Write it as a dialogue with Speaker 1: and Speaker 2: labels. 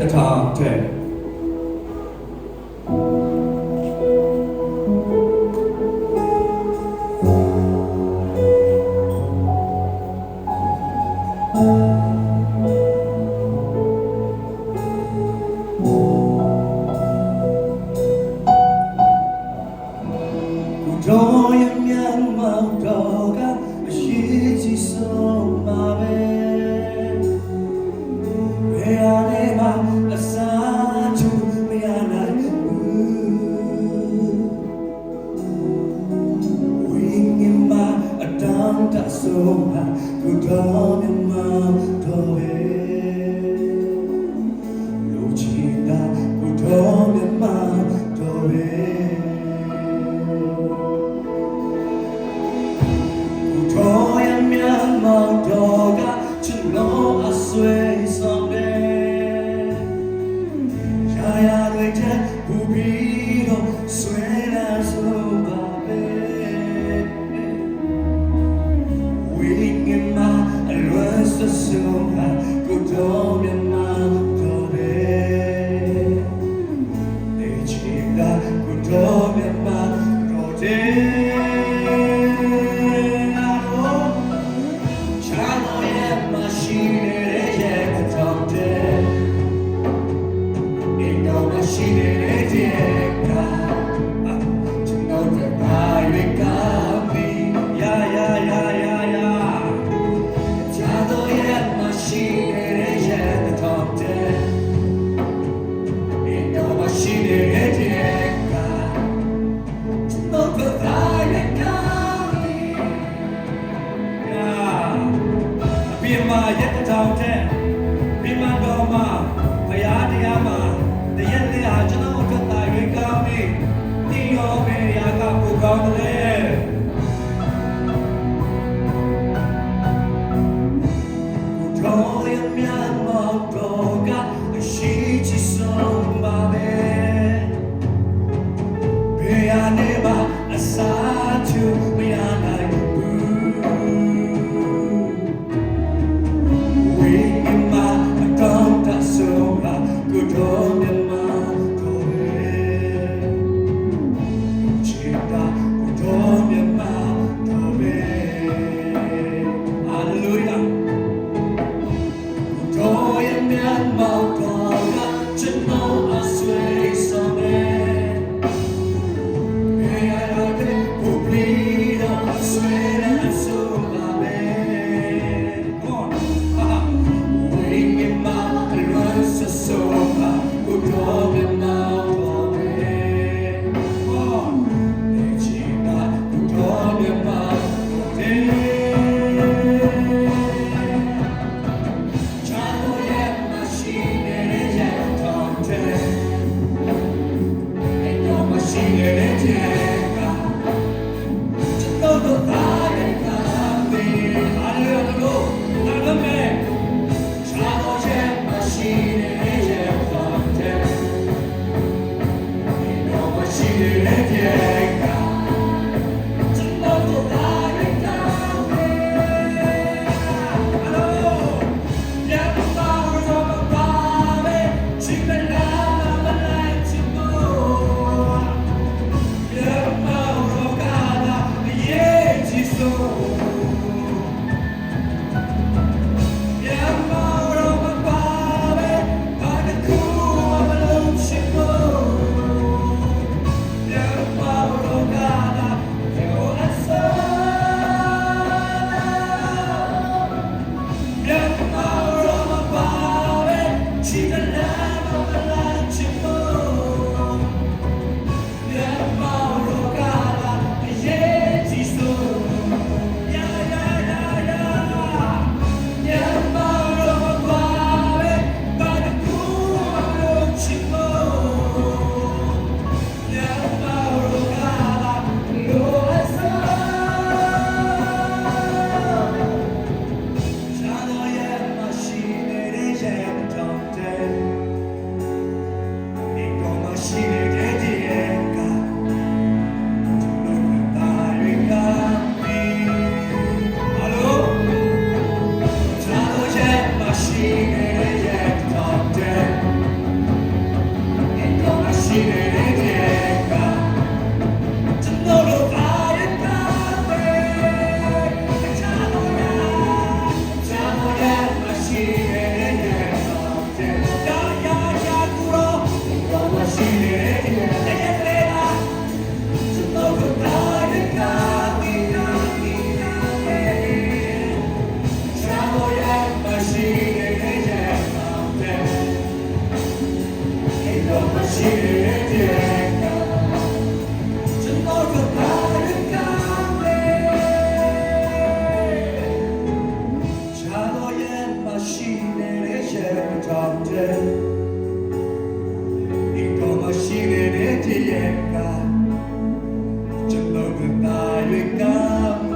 Speaker 1: The. 쏘아
Speaker 2: 두꺼운 마음 더해. 그동안 ကောင်းတယ်တော်ရမြတ်မောက်တော်ကအရှိချစ်ဆုံးပါပဲဘယ်ရနေပါအစား 내일일까 좀 넓은 나일까?